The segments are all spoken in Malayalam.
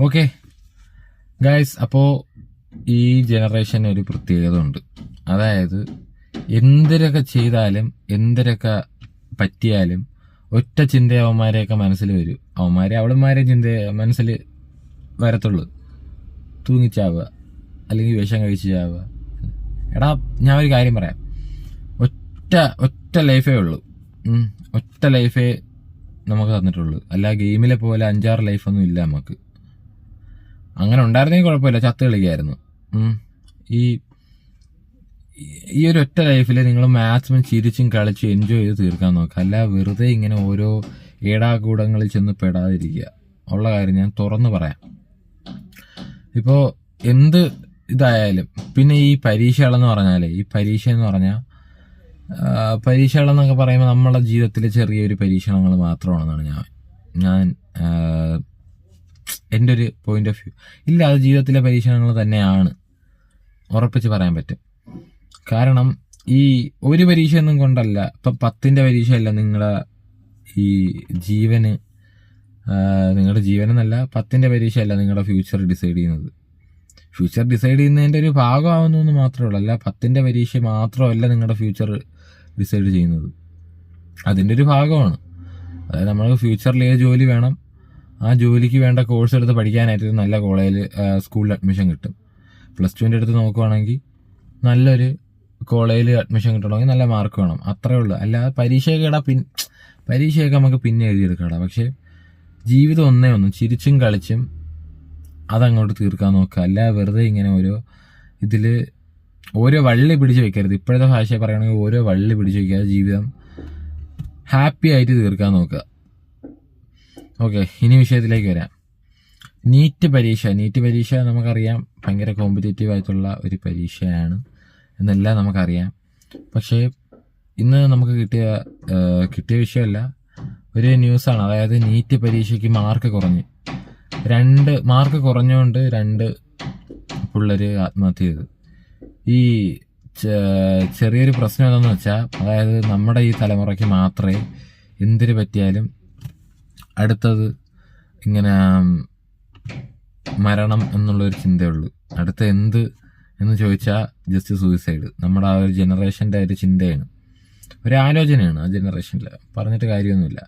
ഓക്കെ ഗായ്സ് അപ്പോൾ ഈ ജനറേഷന് ഒരു പ്രത്യേകത ഉണ്ട് അതായത് എന്തിനൊക്കെ ചെയ്താലും എന്തിനൊക്കെ പറ്റിയാലും ഒറ്റ ചിന്ത അവന്മാരെയൊക്കെ മനസ്സിൽ വരും. അവന്മാരെ അവളന്മാരെ ചിന്ത മനസ്സിൽ വരത്തുള്ളൂ. തൂങ്ങിച്ചാവുക അല്ലെങ്കിൽ വിഷം കഴിച്ച് ചാവുക. എടാ ഞാൻ ഒരു കാര്യം പറയാം. ഒറ്റ ഒറ്റ ലൈഫേ ഉള്ളൂ. ഒറ്റ ലൈഫേ നമുക്ക് തന്നിട്ടുള്ളൂ. അല്ല ഗെയിമിലെ പോലെ അഞ്ചാറ് ലൈഫൊന്നും ഇല്ല നമുക്ക്. അങ്ങനെ ഉണ്ടായിരുന്നെങ്കിൽ കുഴപ്പമില്ല. ചത്ത് കളിക്കായിരുന്നു. ഈ ഈ ഒരു ഒറ്റ ലൈഫിൽ നിങ്ങൾ മാക്സിമം ചിരിച്ചും കളിച്ചും എൻജോയ് ചെയ്ത് തീർക്കാൻ നോക്കുക അല്ല വെറുതെ ഇങ്ങനെ ഓരോ ഏടാകൂടങ്ങളിൽ ചെന്ന് പെടാതിരിക്കുക. ഉള്ള കാര്യം ഞാൻ തുറന്നു പറയാം. ഇപ്പോൾ എന്ത് ഇതായാലും പിന്നെ ഈ പരീക്ഷകളെന്ന് പറഞ്ഞാലേ ഈ പരീക്ഷ എന്ന് പറഞ്ഞാൽ പരീക്ഷകളെന്നൊക്കെ പറയുമ്പോൾ നമ്മുടെ ജീവിതത്തിലെ ചെറിയൊരു പരീക്ഷണങ്ങൾ മാത്രമാണെന്നാണ് ഞാൻ ഞാൻ എന്റെ ഒരു പോയിന്റ് ഓഫ് വ്യൂ ഇല്ല അത് ജീവിതത്തിലെ പരീക്ഷണങ്ങൾ തന്നെയാണ്. ഉറപ്പിച്ച് പറയാൻ പറ്റും. കാരണം ഈ ഒരു പരീക്ഷയൊന്നും കൊണ്ടല്ല ഇപ്പം പത്തിന്റെ പരീക്ഷയല്ല നിങ്ങളെ ഈ ജീവന് നിങ്ങളുടെ ജീവനെന്നല്ല പത്തിന്റെ പരീക്ഷയല്ല നിങ്ങളുടെ ഫ്യൂച്ചർ ഡിസൈഡ് ചെയ്യുന്നത്. ഫ്യൂച്ചർ ഡിസൈഡ് ചെയ്യുന്നതിന്റെ ഒരു ഭാഗമാവുന്നു എന്ന് മാത്രമേ ഉള്ളൂ. അല്ല പത്തിന്റെ പരീക്ഷ മാത്രമല്ല നിങ്ങളുടെ ഫ്യൂച്ചർ ഡിസൈഡ് ചെയ്യുന്നത്. അതിന്റെ ഒരു ഭാഗമാണ്. അതായത് നമ്മൾ ഫ്യൂച്ചറിൽ ഏത് ജോലി വേണം ആ ജോലിക്ക് വേണ്ട കോഴ്സ് എടുത്ത് പഠിക്കാനായിട്ട് നല്ല കോളേജിൽ സ്കൂളിൽ അഡ്മിഷൻ കിട്ടും. പ്ലസ് ടുവിന്റെ അടുത്ത് നോക്കുവാണെങ്കിൽ നല്ലൊരു കോളേജിൽ അഡ്മിഷൻ കിട്ടണമെങ്കിൽ നല്ല മാർക്ക് വേണം. അത്രേ ഉള്ളൂ. അല്ലാതെ പരീക്ഷയൊക്കെ ഇടാ പിൻ പരീക്ഷയൊക്കെ നമുക്ക് പിന്നെ എഴുതിയെടുക്കടാ. പക്ഷേ ജീവിതം ഒന്നേ ഒന്നും ചിരിച്ചും കളിച്ചും അതങ്ങോട്ട് തീർക്കാൻ നോക്കുക. അല്ല വെറുതെ ഇങ്ങനെ ഓരോ ഇതിൽ ഓരോ വള്ളി പിടിച്ച് വെക്കരുത്. ഇപ്പോഴത്തെ ഭാഷ പറയുകയാണെങ്കിൽ ഓരോ വള്ളി പിടിച്ച് വെക്കാതെ ജീവിതം ഹാപ്പി ആയിട്ട് തീർക്കാൻ നോക്കുക. ഓക്കെ ഇനി വിഷയത്തിലേക്ക് വരാം. നീറ്റ് പരീക്ഷ. നീറ്റ് പരീക്ഷ നമുക്കറിയാം ഭയങ്കര കോമ്പറ്റേറ്റീവ് ആയിട്ടുള്ള ഒരു പരീക്ഷയാണ്. എന്നെല്ലാം നമുക്കറിയാം. പക്ഷേ ഇന്ന് നമുക്ക് കിട്ടിയ കിട്ടിയ വിഷയമല്ല. ഒരു ന്യൂസാണ്. അതായത് നീറ്റ് പരീക്ഷയ്ക്ക് മാർക്ക് കുറഞ്ഞു. രണ്ട് മാർക്ക് കുറഞ്ഞുകൊണ്ട് രണ്ട് പിള്ളേർ ആത്മഹത്യ ചെയ്തു. ഈ ചെറിയൊരു പ്രശ്നം എന്താണെന്ന് വെച്ചാൽ അതായത് നമ്മുടെ ഈ തലമുറയ്ക്ക് മാത്രമേ എന്തിനു പറ്റിയാലും അടുത്തത് ഇങ്ങനെ മരണം എന്നുള്ളൊരു ചിന്തയുള്ളൂ. അടുത്ത എന്ത് എന്ന് ചോദിച്ചാൽ ജസ്റ്റ് സൂയിസൈഡ് നമ്മുടെ ആ ഒരു ജനറേഷന്റെ ഒരു ചിന്തയാണ്. ഒരു ആലോചനയാണ് ആ ജനറേഷനിൽ പറഞ്ഞിട്ട് കാര്യമൊന്നുമില്ല.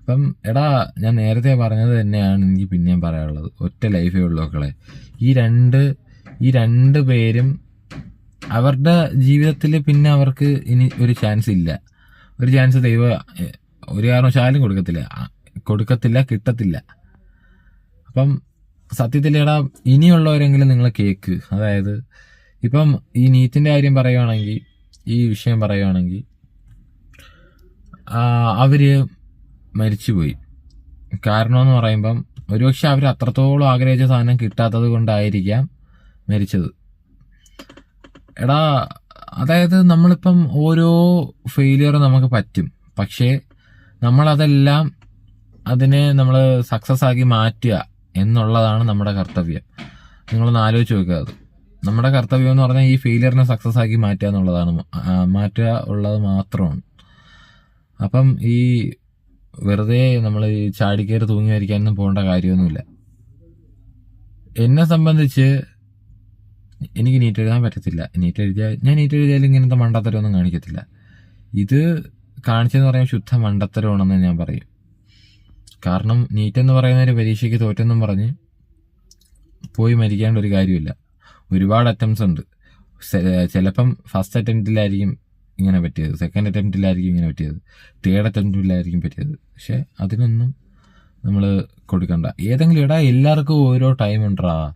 അപ്പം എടാ ഞാൻ നേരത്തെ പറഞ്ഞത് തന്നെയാണ് എനിക്ക് പിന്നെയും പറയാനുള്ളത്. ഒറ്റ ലൈഫേ ഉള്ളൂ മക്കളെ. ഈ രണ്ട് ഈ രണ്ട് പേരും അവരുടെ ജീവിതത്തിൽ പിന്നെ അവർക്ക് ഇനി ഒരു ചാൻസ് ഇല്ല. ഒരു ചാൻസ് ദൈവം ഒരു കാരണവശാലും കൊടുക്കത്തില്ല. കൊടുക്കത്തില്ല കിട്ടത്തില്ല. അപ്പം സത്യത്തിൽ എടാ ഇനിയുള്ളവരെങ്കിലും നിങ്ങൾ കേക്ക്. അതായത് ഇപ്പം ഈ നീറ്റിന്റെ കാര്യം പറയുവാണെങ്കിൽ ഈ വിഷയം പറയുവാണെങ്കിൽ അവർ മരിച്ചുപോയി. കാരണമെന്ന് പറയുമ്പം ഒരുപക്ഷെ അവർ അത്രത്തോളം ആഗ്രഹിച്ച സാധനം കിട്ടാത്തത് കൊണ്ടായിരിക്കാം മരിച്ചത്. എടാ അതായത് നമ്മളിപ്പം ഓരോ ഫെയിലിയർ നമുക്ക് പറ്റും. പക്ഷേ നമ്മളതെല്ലാം അതിനെ നമ്മൾ സക്സസ് ആക്കി മാറ്റുക എന്നുള്ളതാണ് നമ്മുടെ കർത്തവ്യം. നിങ്ങളൊന്ന് ആലോചിച്ച് നോക്കുക അത്. നമ്മുടെ കർത്തവ്യം എന്ന് പറഞ്ഞാൽ ഈ ഫെയിലിയറിനെ സക്സസ് ആക്കി മാറ്റുക എന്നുള്ളതാണ്. മാറ്റുക ഉള്ളത് മാത്രമാണ്. അപ്പം ഈ വെറുതെ നമ്മൾ ഈ ചാടിക്കയറി തൂങ്ങി വരയ്ക്കാനൊന്നും പോകേണ്ട കാര്യമൊന്നുമില്ല. എന്നെ സംബന്ധിച്ച് എനിക്ക് നീറ്റ് എഴുതാൻ പറ്റത്തില്ല. നീറ്റ് എഴുതിയാൽ ഞാൻ നീറ്റ് എഴുതിയാൽ ഇങ്ങനത്തെ മണ്ടത്തരമൊന്നും കാണിക്കത്തില്ല. ഇത് കാണിച്ചെന്ന് പറയുമ്പോൾ ശുദ്ധ മണ്ടത്തരമാണെന്ന് ഞാൻ പറയും. കാരണം നീറ്റ് എന്ന് പറയുന്ന ഒരു പരീക്ഷയ്ക്ക് തോറ്റെന്നും പറഞ്ഞ് പോയി മരിക്കേണ്ട ഒരു കാര്യമില്ല. ഒരുപാട് അറ്റംപ്റ്റ്സ് ഉണ്ട്. ചിലപ്പം ഫസ്റ്റ് അറ്റംപ്റ്റിലായിരിക്കും ഇങ്ങനെ പറ്റിയത്. സെക്കൻഡ് അറ്റംപ്റ്റിലായിരിക്കും ഇങ്ങനെ പറ്റിയത്. തേർഡ് അറ്റംപ്റ്റിലായിരിക്കും പറ്റിയത്. പക്ഷെ അതിനൊന്നും നമ്മൾ കൊടുക്കണ്ട. ഏതെങ്കിലും ഇടാ എല്ലാവർക്കും ഓരോ ടൈം ഉണ്ടാ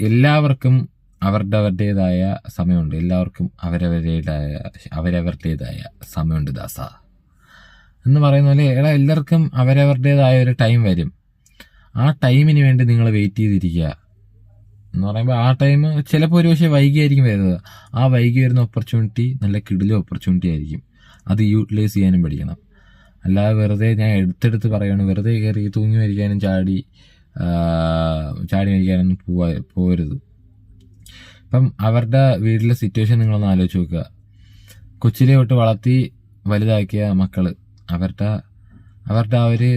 എല്ലാവർക്കും അവരുടെ അവരുടേതായ സമയമുണ്ട്. എല്ലാവർക്കും അവരവരുടേതായ അവരവരുടേതായ സമയമുണ്ട് ദാസ. എന്ന് പറയുന്ന പോലെ എടാ എല്ലാവർക്കും അവരവരുടേതായ ഒരു ടൈം വരും. ആ ടൈമിന് വേണ്ടി നിങ്ങൾ വെയിറ്റ് ചെയ്തിരിക്കുക. എന്ന് പറയുമ്പോൾ ആ ടൈം ചിലപ്പോൾ ഒരു പക്ഷേ വൈകിയായിരിക്കും വരുന്നത്. ആ വൈകി വരുന്ന ഓപ്പർച്യൂണിറ്റി നല്ല കിടിലും ഓപ്പർച്യൂണിറ്റി ആയിരിക്കും. അത് യൂട്ടിലൈസ് ചെയ്യാനും പഠിക്കണം. അല്ലാതെ വെറുതെ ഞാൻ എടുത്തെടുത്ത് പറയുകയാണ് വെറുതെ കയറി തൂങ്ങി മരിക്കാനും ചാടി ചാടി മരിക്കാനൊന്നും പോവാ പോരുത് ഇപ്പം അവരുടെ വീട്ടിലെ സിറ്റുവേഷൻ നിങ്ങളൊന്ന് ആലോചിച്ച് നോക്കുക. കൊച്ചിലെ തൊട്ട് വളർത്തി വലുതാക്കിയ മക്കൾ. അവരുടെ അവരുടെ ആ ഒരു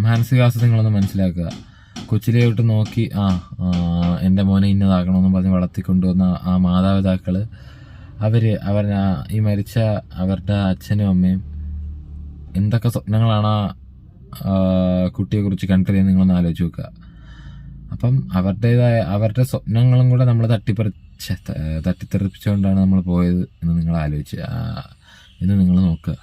മാനസികാവസ്ഥ നിങ്ങളൊന്ന് മനസ്സിലാക്കുക. കൊച്ചിലെ നോക്കി ആ എന്റെ മോനെ ഇന്നതാക്കണമെന്ന് പറഞ്ഞ് വളർത്തിക്കൊണ്ടുവന്ന ആ മാതാപിതാക്കൾ അവർ അവർ ഈ മരിച്ച അവരുടെ അച്ഛനും അമ്മയും എന്തൊക്കെ സ്വപ്നങ്ങളാണ് ആ കുട്ടിയെക്കുറിച്ച് കണ്ടത് നിങ്ങളൊന്ന് ആലോചിച്ച് നോക്കുക. അപ്പം അവരുടേതായ അവരുടെ സ്വപ്നങ്ങളും കൂടെ നമ്മൾ തട്ടിപ്പറി ഛെ, തട്ടിത്തെറിപ്പിച്ചുകൊണ്ടാണ് നമ്മൾ പോയത് എന്ന് നിങ്ങൾ ആലോചിച്ച് എന്ന് നിങ്ങൾ നോക്കുക.